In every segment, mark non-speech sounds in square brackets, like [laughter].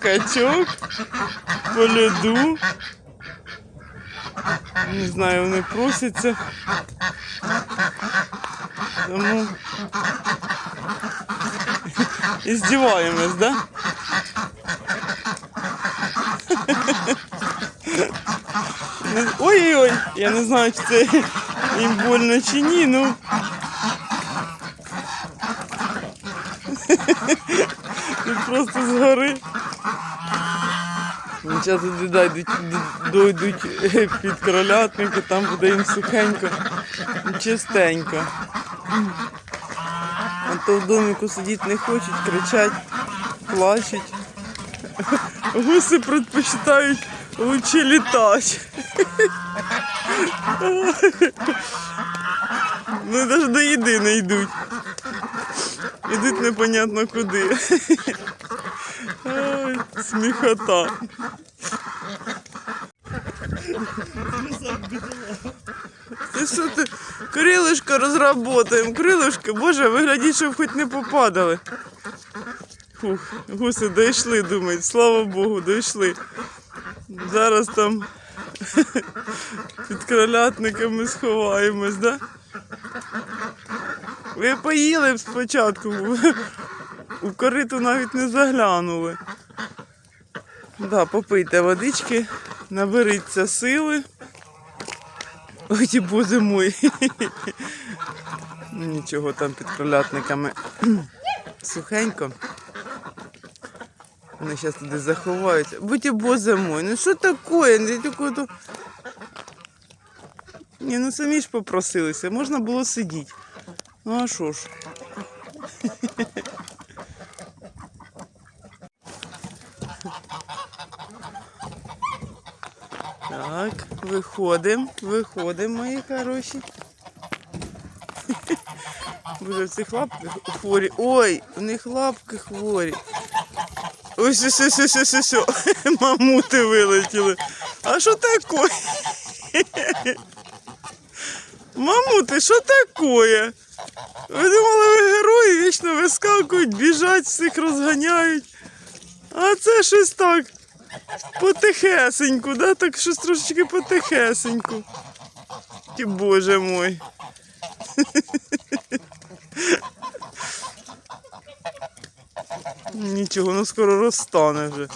качок по льоду. Не знаю, вони просяться. Тому і здіваємось, да? Не- Ой-ой-ой, я не знаю, чи це їм больно чи ні, ну. Тут просто згори. Зараз туди дойдуть, дойдуть е, під кролятники, там буде їм сухенько і чистенько. А то в доміку сидіти не хочуть, кричать, плачуть. Гуси предпочитають лучше літати. Ну навіть до їди не йдуть. Ідуть непонятно куди. Ой, сміхота. Ти що ти? Крилишко розработаємо, крилишко, боже, виглядіть, щоб хоч не попадали. Фух, гуси дійшли, думають, слава Богу, дійшли. Зараз там [laughs] під кролятниками сховаємось, да? Ви поїли б спочатку, у кориту навіть не заглянули. Да, попийте водички, наберіться сили. Ой, боже мой. Ну, Нічого там під кролятниками сухенько. Вони зараз туди заховаються. Будьте боже мой, ну що таке? То... Ні, ну самі ж попросилися, можна було сидіти. Ну а що ж? Так, виходимо, виходимо, мої хороші. [laughs] Боже, в цих хворі. Ой, у них лапки хворі. Ось ось ось ось ось ось. ось. Мамути вилетіли. А що таке? [laughs] Мамути, що таке? Ви думали, ви герої вічно вискакують, біжать, всіх розганяють. А це щось так. Потихесеньку, да? Так щось трошечки потихесеньку. Ті боже мой. Нічого, ну скоро розтане вже.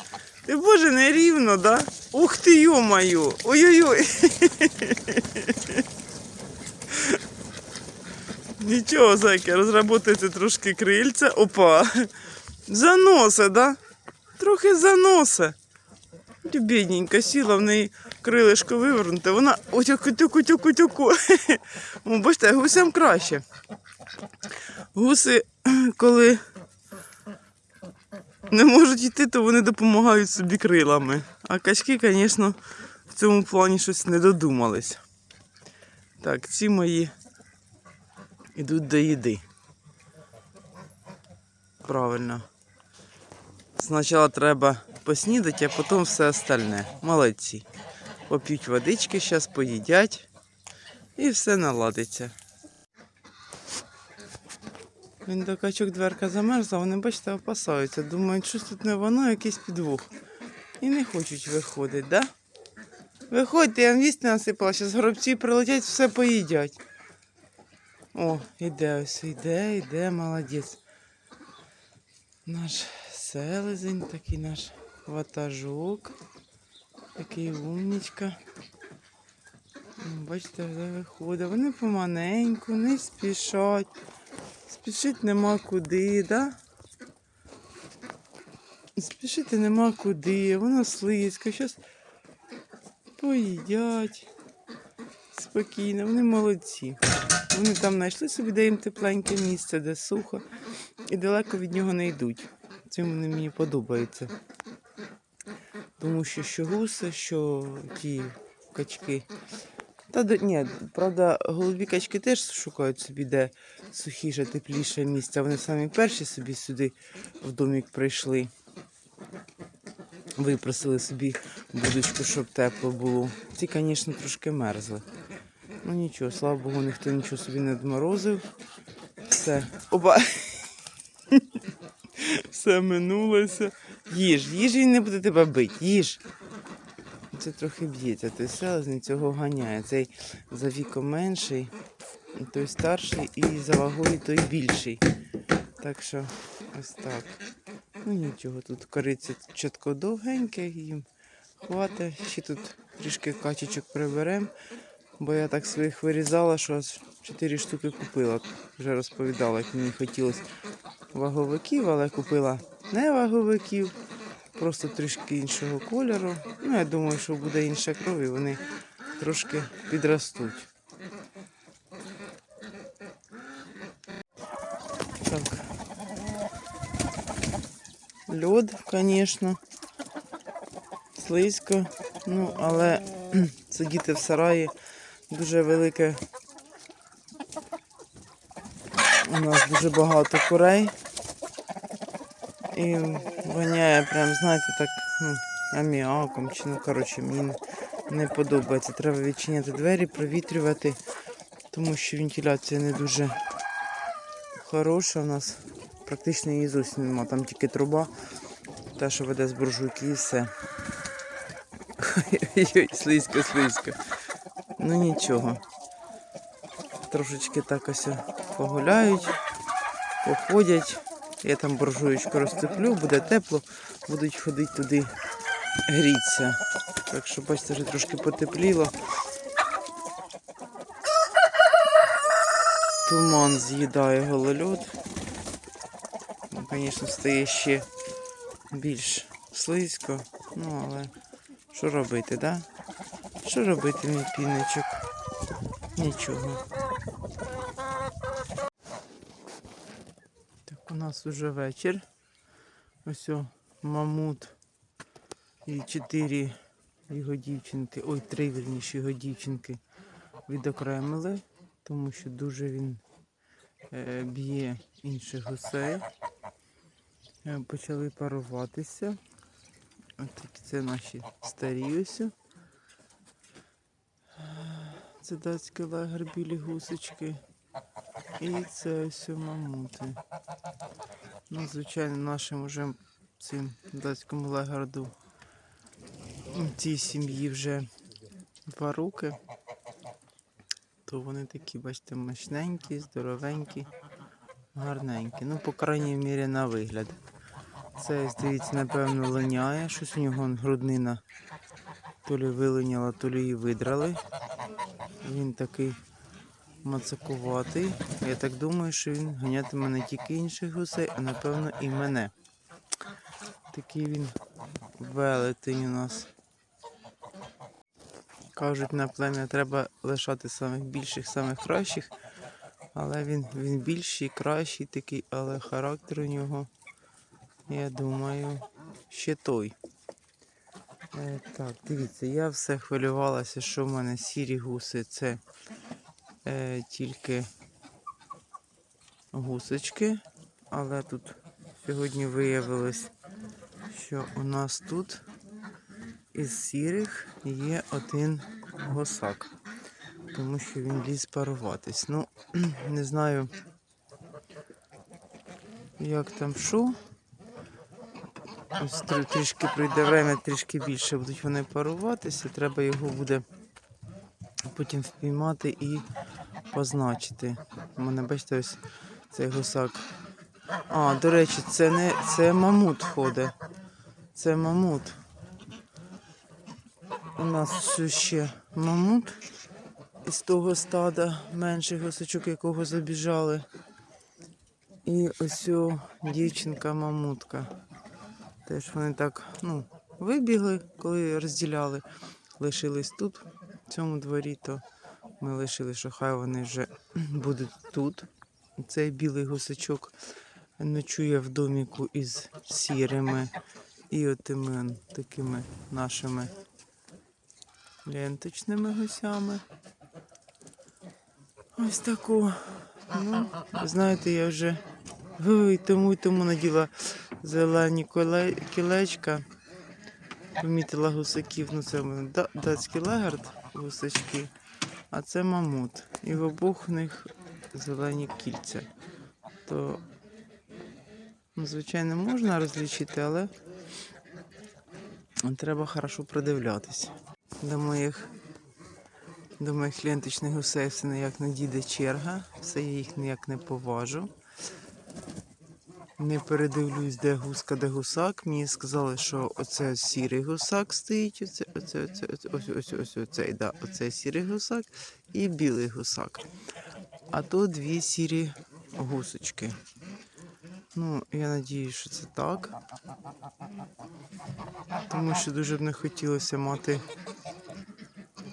Ти боже, не рівно, да? Ух ти йо-моє! Ой-ой-ой. Нічого, зайки, розработайте трошки крильця. Опа. Заноса, да? Трохи заноса. Бідненька сіла, в неї крилишко вивернуте. Вона отяку тюку тюку тюку бачите, гусям краще. Гуси, [clears throat] коли не можуть йти, то вони допомагають собі крилами. А качки, звісно, в цьому плані щось не додумались. Так, ці мої йдуть до їди. Правильно. Спочатку треба поснідати, а потім все остальне. Молодці. Поп'ють водички, зараз поїдять і все наладиться. Він до качок дверка замерзла, вони, бачите, опасаються. Думають, щось тут не воно, якийсь підвох. І не хочуть виходити, да? Виходьте, я вам їсти насипала, зараз горобці прилетять, все поїдять. О, іде ось, іде, іде, молодець. Наш селезень, такий наш ватажок. Такий умнічка. Ну, Бачите, вже виходить. Вони поманеньку, не спішать. Спішити нема куди, да? Спішити нема куди, воно слизько. Зараз поїдять. Спокійно, вони молодці. Вони там знайшли собі, де їм тепленьке місце, де сухо, і далеко від нього не йдуть. Цим вони мені подобаються. Тому що що гуси, що ті качки. Та ні, правда, голубі качки теж шукають собі, де сухіше, тепліше місце. Вони самі перші собі сюди в домик прийшли. Випросили собі будочку, щоб тепло було. Ці, звісно, трошки мерзли. Ну нічого, слава Богу, ніхто нічого собі не дморозив. Все. Оба. [laughs] Все минулося. Їж, їж він не буде тебе бити, їж. Це трохи б'ється, той селезень цього ганяє. Цей за віком менший, той старший і за вагою той більший. Так що ось так. Ну нічого, тут кориця чітко довгеньке, їм хватить. Ще тут трішки качечок приберемо, бо я так своїх вирізала, що аж 4 штуки купила. Вже розповідала, як мені хотілося ваговиків, але купила не ваговиків, просто трішки іншого кольору. Ну, я думаю, що буде інша кров і вони трошки підростуть. Так. Льод, звісно. Слизько. Ну, але [clears throat] сидіти в сараї дуже велике. У нас дуже багато курей. І воняє прям, знаєте, так аміаком чи ну коротше, мені не- подобається. Треба відчиняти двері, провітрювати, тому що вентиляція не дуже хороша у нас. Практично її зовсім нема. Там тільки труба, та, що веде з буржуйки і все. Ой, слизько, слизько. Ну нічого. Трошечки так ось погуляють, походять. Я там буржуєчку розцеплю, буде тепло, будуть ходити туди грітися. Так що, бачите, вже трошки потепліло. Туман з'їдає голольот. Ну, звісно, стає ще більш слизько. Ну, але що робити, да? Що робити, мій піночок? Нічого. Так, у нас уже вечір. Ось о, мамут і чотири його дівчинки, ой, три вірніше його дівчинки відокремили, тому що дуже він е, б'є інших гусей. Е, Почали паруватися. От це наші старі ось. Це датський лагер білі гусочки. І це ось мамути. Ну, звичайно, нашим уже цим датському лагерду ну, цій сім'ї вже два роки. То вони такі, бачите, мощненькі, здоровенькі, гарненькі. Ну, по крайній мірі, на вигляд. Це, здається, напевно, линяє. Щось у нього груднина то лі вилиняла, то лі її видрали. Він такий мацакуватий. Я так думаю, що він ганятиме не тільки інших гусей, а напевно і мене. Такий він велетень у нас. Кажуть, на плем'я треба лишати самих більших, самих кращих. Але він, він більший, кращий такий, але характер у нього, я думаю, ще той. Е, так, дивіться, я все хвилювалася, що в мене сірі гуси це е, тільки гусочки. Але тут сьогодні виявилось, що у нас тут із сірих є один гусак. Тому що він ліз паруватись. Ну, [clears throat] не знаю, як там що. Ось трішки пройде время, трішки більше будуть вони паруватися. Треба його буде потім впіймати і позначити. У мене, бачите, ось цей гусак. А, до речі, це не це мамут ходить. Це мамут. У нас ще мамут із того стада менших гусачок, якого забіжали. І ось дівчинка мамутка. Теж вони так ну, вибігли, коли розділяли, лишились тут, в цьому дворі, то ми лишили, що хай вони вже [clears throat] будуть тут. Цей білий гусачок ночує в доміку із сірими і отими такими нашими ленточними гусями. Ось таку. Ну, знаєте, я вже [laughs] ой, тому й тому наділа зелені кілечка. Помітила гусаків, ну це датський лагерд, гусачки, а це мамут. І в обох них зелені кільця. То, ну, звичайно, можна розлічити, але Треба хорошо придивлятися. До моїх, до моїх ленточних гусей все ніяк не дійде черга, все я їх ніяк не поважу. Не передивлюсь, де гуска, де гусак. Мені сказали, що оце сірий гусак стоїть, оце, оце, оце, оце, ось, ось, ось, оцей, да, оце сірий гусак і білий гусак. А то дві сірі гусочки. Ну, я надіюсь, що це так. Тому що дуже б не хотілося мати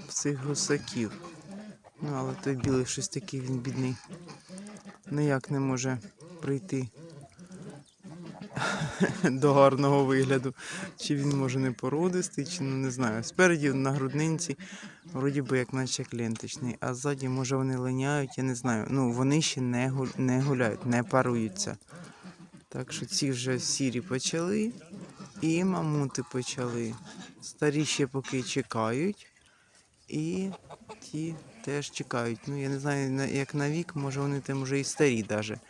цих гусаків. Ну, але той білий щось такий він бідний. Ніяк не може прийти [laughs] до гарного вигляду. Чи він може не породистий, чи ну не знаю. Спереді на груднинці, вроді би як наче як а ззаді, може, вони линяють, я не знаю. Ну, вони ще не, гу- не гуляють, не паруються. Так що ці вже сірі почали, і мамути почали. Старі ще поки чекають, і ті теж чекають. Ну, я не знаю, як на вік, може вони там вже і старі даже.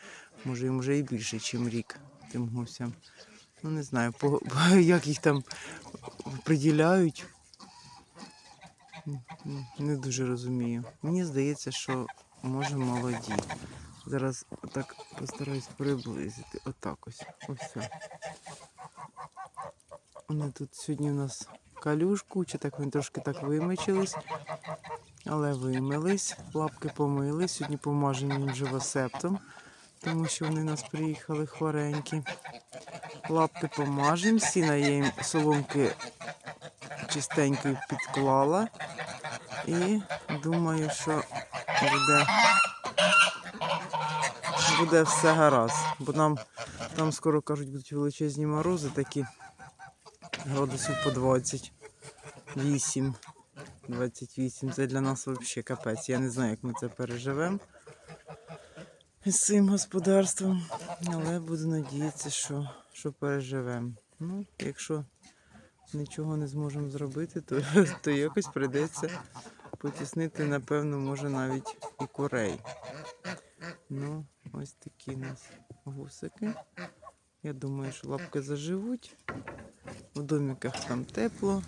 Може їм вже і більше, ніж рік тим гусям. Ну не знаю, по, [laughs] як їх там приділяють. Не дуже розумію. Мені здається, що може молоді. Зараз так постараюсь приблизити. Отак ось. Ось. Вони тут сьогодні у нас калюш куча, так вони трошки так вимочились. Але вимились, лапки помили. Сьогодні помажемо їм живосептом, тому що вони нас приїхали хворенькі. Лапки помажемо, сіна я їм соломки чистенько підклала. І думаю, що буде, буде все гаразд. Бо нам там скоро кажуть, будуть величезні морози, такі градусів по 28. 28. Це для нас взагалі капець. Я не знаю, як ми це переживемо з цим господарством. Але буду надіятися, що, що переживемо. Ну, якщо нічого не зможемо зробити, то, то якось прийдеться потіснити, напевно, може навіть і курей. Ну, ось такі у нас гусики. Я думаю, що лапки заживуть. В домиках там тепло.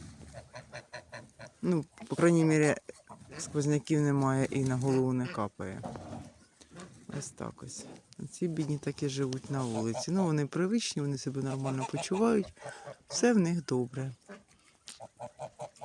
Ну, по крайній мірі, сквозняків немає і на голову не капає. Ось так ось. Ці бідні такі живуть на вулиці. Ну, вони привичні, вони себе нормально почувають. Все в них добре.